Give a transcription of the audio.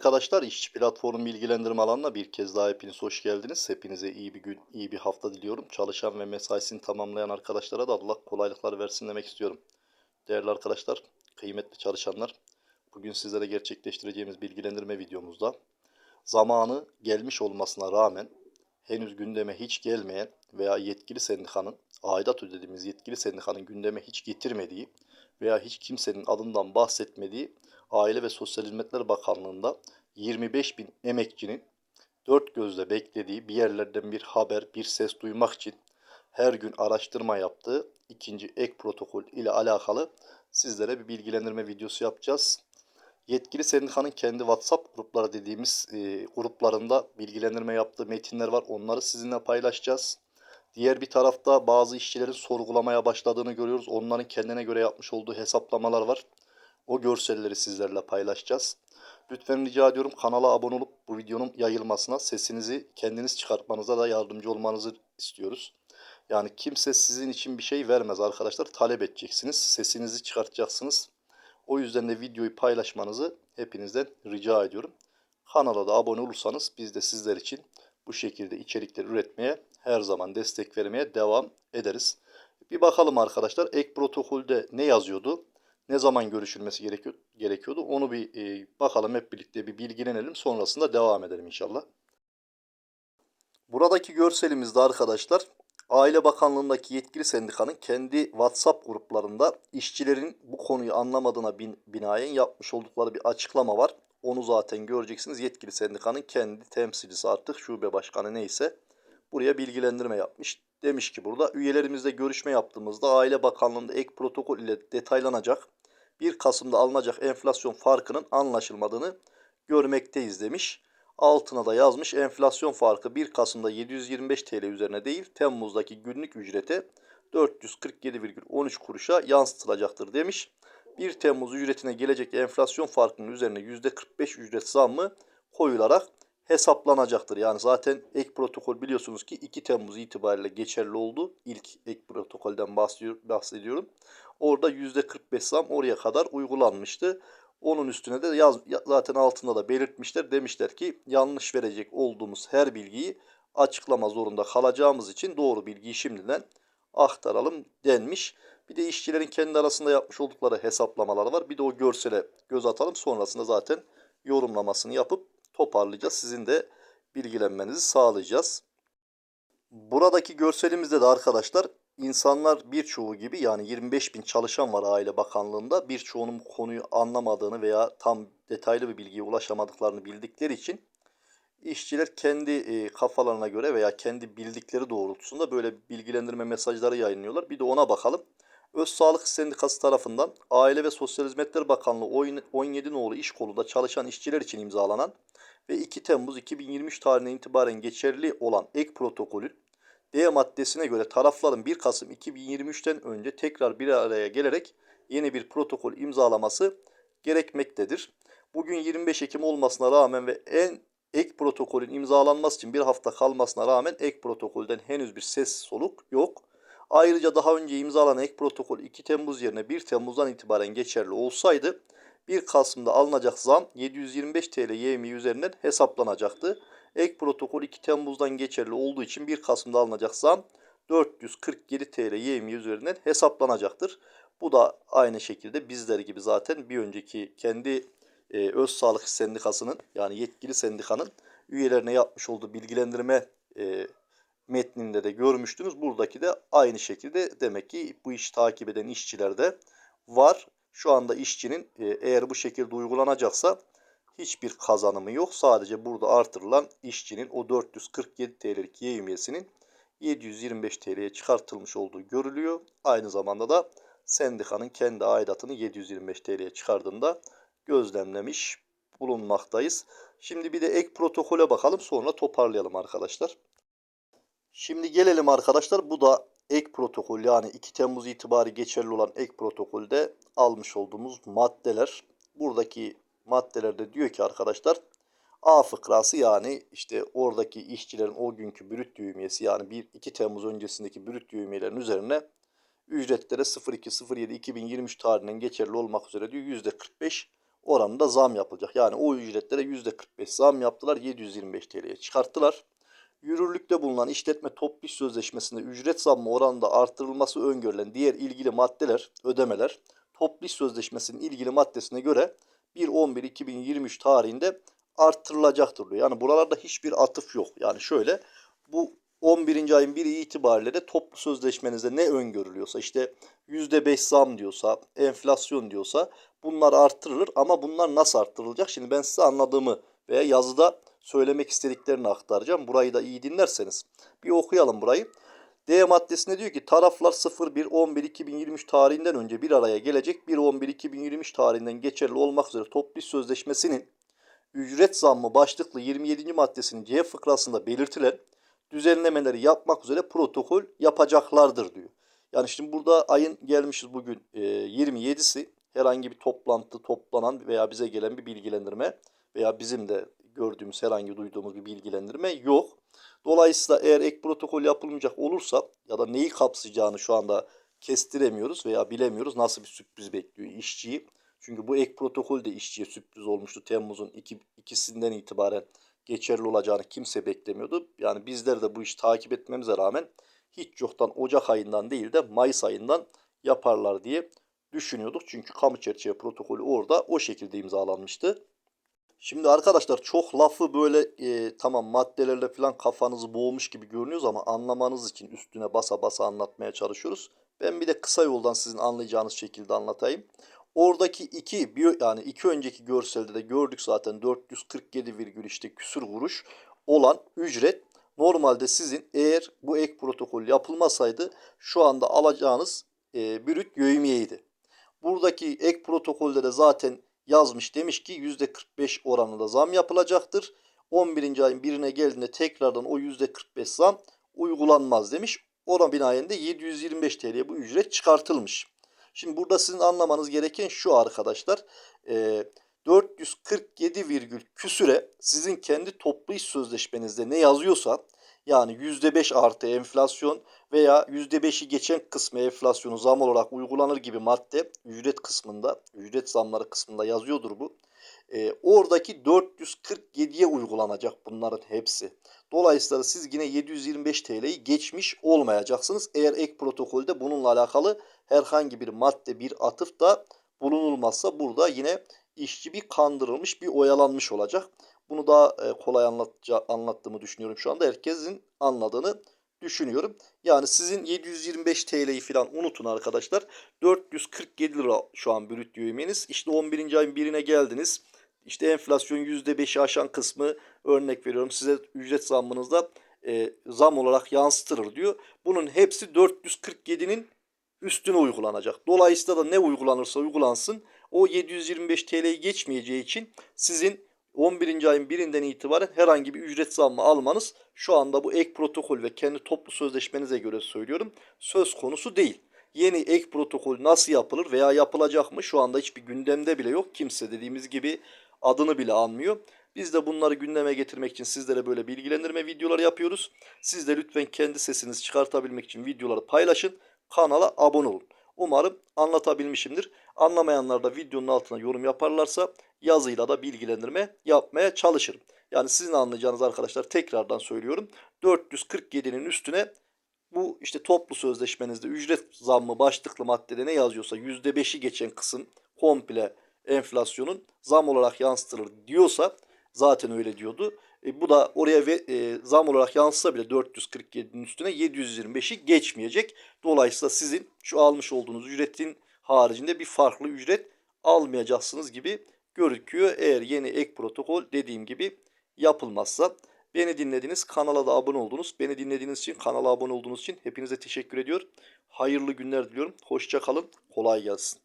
arkadaşlar, işçi platformu bilgilendirme alanına bir kez daha hepiniz hoş geldiniz. Hepinize iyi bir gün, iyi bir hafta diliyorum. Çalışan ve mesaisini tamamlayan arkadaşlara da Allah kolaylıklar versin demek istiyorum. Değerli arkadaşlar, kıymetli çalışanlar, bugün sizlere gerçekleştireceğimiz bilgilendirme videomuzda zamanı gelmiş olmasına rağmen henüz gündeme hiç gelmeyen veya yetkili sendikanın, aidat ödediğimiz yetkili sendikanın gündeme hiç getirmediği veya hiç kimsenin adından bahsetmediği Aile ve Sosyal Hizmetler Bakanlığı'nda 25 bin emekçinin dört gözle beklediği bir yerlerden bir haber, bir ses duymak için her gün araştırma yaptığı ikinci ek protokol ile alakalı sizlere bir bilgilendirme videosu yapacağız. Yetkili sendikanın kendi WhatsApp grupları dediğimiz e, gruplarında bilgilendirme yaptığı metinler var. Onları sizinle paylaşacağız. Diğer bir tarafta bazı işçilerin sorgulamaya başladığını görüyoruz. Onların kendine göre yapmış olduğu hesaplamalar var. O görselleri sizlerle paylaşacağız. Lütfen rica ediyorum kanala abone olup bu videonun yayılmasına, sesinizi kendiniz çıkartmanıza da yardımcı olmanızı istiyoruz. Yani kimse sizin için bir şey vermez arkadaşlar. Talep edeceksiniz. Sesinizi çıkartacaksınız. O yüzden de videoyu paylaşmanızı hepinizden rica ediyorum. Kanala da abone olursanız biz de sizler için bu şekilde içerikler üretmeye her zaman destek vermeye devam ederiz. Bir bakalım arkadaşlar ek protokolde ne yazıyordu? Ne zaman görüşülmesi gerekiyor, gerekiyordu? Onu bir e, bakalım hep birlikte bir bilgilenelim. Sonrasında devam edelim inşallah. Buradaki görselimizde arkadaşlar Aile Bakanlığı'ndaki yetkili sendikanın kendi WhatsApp gruplarında işçilerin bu konuyu anlamadığına bin, binaen yapmış oldukları bir açıklama var. Onu zaten göreceksiniz. Yetkili sendikanın kendi temsilcisi artık şube başkanı neyse buraya bilgilendirme yapmış. Demiş ki burada üyelerimizle görüşme yaptığımızda Aile Bakanlığı'nda ek protokol ile detaylanacak 1 Kasım'da alınacak enflasyon farkının anlaşılmadığını görmekteyiz demiş. Altına da yazmış enflasyon farkı 1 Kasım'da 725 TL üzerine değil Temmuz'daki günlük ücrete 447,13 kuruşa yansıtılacaktır demiş. 1 Temmuz ücretine gelecek enflasyon farkının üzerine %45 ücret zammı koyularak hesaplanacaktır. Yani zaten ek protokol biliyorsunuz ki 2 Temmuz itibariyle geçerli oldu. İlk ek protokolden bahsediyorum. Orada %45 zam oraya kadar uygulanmıştı. Onun üstüne de yaz, zaten altında da belirtmişler. Demişler ki yanlış verecek olduğumuz her bilgiyi açıklama zorunda kalacağımız için doğru bilgiyi şimdiden aktaralım denmiş. Bir de işçilerin kendi arasında yapmış oldukları hesaplamalar var. Bir de o görsele göz atalım. Sonrasında zaten yorumlamasını yapıp toparlayacağız. Sizin de bilgilenmenizi sağlayacağız. Buradaki görselimizde de arkadaşlar insanlar birçoğu gibi yani 25 bin çalışan var Aile Bakanlığı'nda. Birçoğunun konuyu anlamadığını veya tam detaylı bir bilgiye ulaşamadıklarını bildikleri için işçiler kendi e, kafalarına göre veya kendi bildikleri doğrultusunda böyle bilgilendirme mesajları yayınlıyorlar. Bir de ona bakalım. Öz Sağlık Sendikası tarafından Aile ve Sosyal Hizmetler Bakanlığı 17 nolu iş kolunda çalışan işçiler için imzalanan ve 2 Temmuz 2023 tarihine itibaren geçerli olan ek protokolün D maddesine göre tarafların 1 Kasım 2023'ten önce tekrar bir araya gelerek yeni bir protokol imzalaması gerekmektedir. Bugün 25 Ekim olmasına rağmen ve en ek protokolün imzalanması için bir hafta kalmasına rağmen ek protokolden henüz bir ses soluk yok. Ayrıca daha önce imzalanan ek protokol 2 Temmuz yerine 1 Temmuz'dan itibaren geçerli olsaydı 1 Kasım'da alınacak zam 725 TL YMİ üzerinden hesaplanacaktı. Ek protokol 2 Temmuz'dan geçerli olduğu için 1 Kasım'da alınacak zam 447 TL YMİ üzerinden hesaplanacaktır. Bu da aynı şekilde bizler gibi zaten bir önceki kendi e, Öz Sağlık Sendikası'nın yani yetkili sendikanın üyelerine yapmış olduğu bilgilendirme e, metninde de görmüştünüz. Buradaki de aynı şekilde demek ki bu işi takip eden işçiler de var. Şu anda işçinin e, eğer bu şekilde uygulanacaksa hiçbir kazanımı yok. Sadece burada artırılan işçinin o 447 TL'lik yevmiyesinin 725 TL'ye çıkartılmış olduğu görülüyor. Aynı zamanda da sendikanın kendi aidatını 725 TL'ye çıkardığında gözlemlemiş bulunmaktayız. Şimdi bir de ek protokole bakalım sonra toparlayalım arkadaşlar. Şimdi gelelim arkadaşlar bu da ek protokol yani 2 Temmuz itibari geçerli olan ek protokolde almış olduğumuz maddeler. Buradaki maddelerde diyor ki arkadaşlar A fıkrası yani işte oradaki işçilerin o günkü brüt düğmesi yani 1 2 Temmuz öncesindeki brüt düğmelerin üzerine ücretlere 02.07.2023 tarihinden geçerli olmak üzere diyor %45 oranında zam yapılacak. Yani o ücretlere %45 zam yaptılar. 725 TL'ye çıkarttılar. Yürürlükte bulunan işletme toplu iş sözleşmesinde ücret zammı oranında artırılması öngörülen diğer ilgili maddeler, ödemeler toplu iş sözleşmesinin ilgili maddesine göre 1.11.2023 tarihinde artırılacaktır diyor. Yani buralarda hiçbir atıf yok. Yani şöyle bu 11. ayın 1'i itibariyle de toplu sözleşmenizde ne öngörülüyorsa işte %5 zam diyorsa, enflasyon diyorsa bunlar artırılır ama bunlar nasıl artırılacak? Şimdi ben size anladığımı veya yazıda söylemek istediklerini aktaracağım. Burayı da iyi dinlerseniz. Bir okuyalım burayı. D maddesinde diyor ki taraflar 01.11.2023 tarihinden önce bir araya gelecek 1.11.2023 tarihinden geçerli olmak üzere toplu sözleşmesinin ücret zammı başlıklı 27. maddesinin C fıkrasında belirtilen düzenlemeleri yapmak üzere protokol yapacaklardır diyor. Yani şimdi burada ayın gelmişiz bugün e, 27'si herhangi bir toplantı toplanan veya bize gelen bir bilgilendirme veya bizim de gördüğümüz herhangi duyduğumuz bir bilgilendirme yok. Dolayısıyla eğer ek protokol yapılmayacak olursa ya da neyi kapsayacağını şu anda kestiremiyoruz veya bilemiyoruz. Nasıl bir sürpriz bekliyor işçiyi. Çünkü bu ek protokol de işçiye sürpriz olmuştu. Temmuz'un iki, ikisinden itibaren geçerli olacağını kimse beklemiyordu. Yani bizler de bu işi takip etmemize rağmen hiç yoktan Ocak ayından değil de Mayıs ayından yaparlar diye düşünüyorduk. Çünkü kamu çerçeve protokolü orada o şekilde imzalanmıştı. Şimdi arkadaşlar çok lafı böyle e, tamam maddelerle falan kafanızı boğmuş gibi görünüyoruz ama anlamanız için üstüne basa basa anlatmaya çalışıyoruz. Ben bir de kısa yoldan sizin anlayacağınız şekilde anlatayım. Oradaki iki yani iki önceki görselde de gördük zaten 447 virgül işte küsür kuruş olan ücret normalde sizin eğer bu ek protokol yapılmasaydı şu anda alacağınız e, brüt yövmiyeydi. Buradaki ek protokolde de zaten yazmış demiş ki %45 oranında zam yapılacaktır. 11. ayın birine geldiğinde tekrardan o %45 zam uygulanmaz demiş. Ona binaen de 725 TL'ye bu ücret çıkartılmış. Şimdi burada sizin anlamanız gereken şu arkadaşlar. E, 447 virgül küsüre sizin kendi toplu iş sözleşmenizde ne yazıyorsa yani %5 artı enflasyon veya %5'i geçen kısmı enflasyonu zam olarak uygulanır gibi madde ücret kısmında, ücret zamları kısmında yazıyordur bu. Ee, oradaki 447'ye uygulanacak bunların hepsi. Dolayısıyla siz yine 725 TL'yi geçmiş olmayacaksınız. Eğer ek protokolde bununla alakalı herhangi bir madde, bir atıf da bulunulmazsa burada yine işçi bir kandırılmış, bir oyalanmış olacak. Bunu daha e, kolay anlatca, anlattığımı düşünüyorum şu anda. Herkesin anladığını düşünüyorum. Yani sizin 725 TL'yi falan unutun arkadaşlar. 447 lira şu an brüt yövmeniz. İşte 11. ayın birine geldiniz. İşte enflasyon %5'i aşan kısmı örnek veriyorum size ücret zammınızda e, zam olarak yansıtılır diyor. Bunun hepsi 447'nin üstüne uygulanacak. Dolayısıyla da ne uygulanırsa uygulansın o 725 TL'yi geçmeyeceği için sizin 11. ayın birinden itibaren herhangi bir ücret zammı almanız şu anda bu ek protokol ve kendi toplu sözleşmenize göre söylüyorum söz konusu değil. Yeni ek protokol nasıl yapılır veya yapılacak mı şu anda hiçbir gündemde bile yok. Kimse dediğimiz gibi adını bile anmıyor. Biz de bunları gündeme getirmek için sizlere böyle bilgilendirme videoları yapıyoruz. Siz de lütfen kendi sesinizi çıkartabilmek için videoları paylaşın. Kanala abone olun. Umarım anlatabilmişimdir. Anlamayanlar da videonun altına yorum yaparlarsa yazıyla da bilgilendirme yapmaya çalışırım. Yani sizin anlayacağınız arkadaşlar tekrardan söylüyorum. 447'nin üstüne bu işte toplu sözleşmenizde ücret zammı başlıklı maddede ne yazıyorsa %5'i geçen kısım komple enflasyonun zam olarak yansıtılır diyorsa zaten öyle diyordu. E, bu da oraya ve, e, zam olarak yansısa bile 447'nin üstüne 725'i geçmeyecek. Dolayısıyla sizin şu almış olduğunuz ücretin haricinde bir farklı ücret almayacaksınız gibi gözüküyor. Eğer yeni ek protokol dediğim gibi yapılmazsa. Beni dinlediniz, kanala da abone oldunuz. Beni dinlediğiniz için, kanala abone olduğunuz için hepinize teşekkür ediyorum. Hayırlı günler diliyorum. Hoşça kalın, kolay gelsin.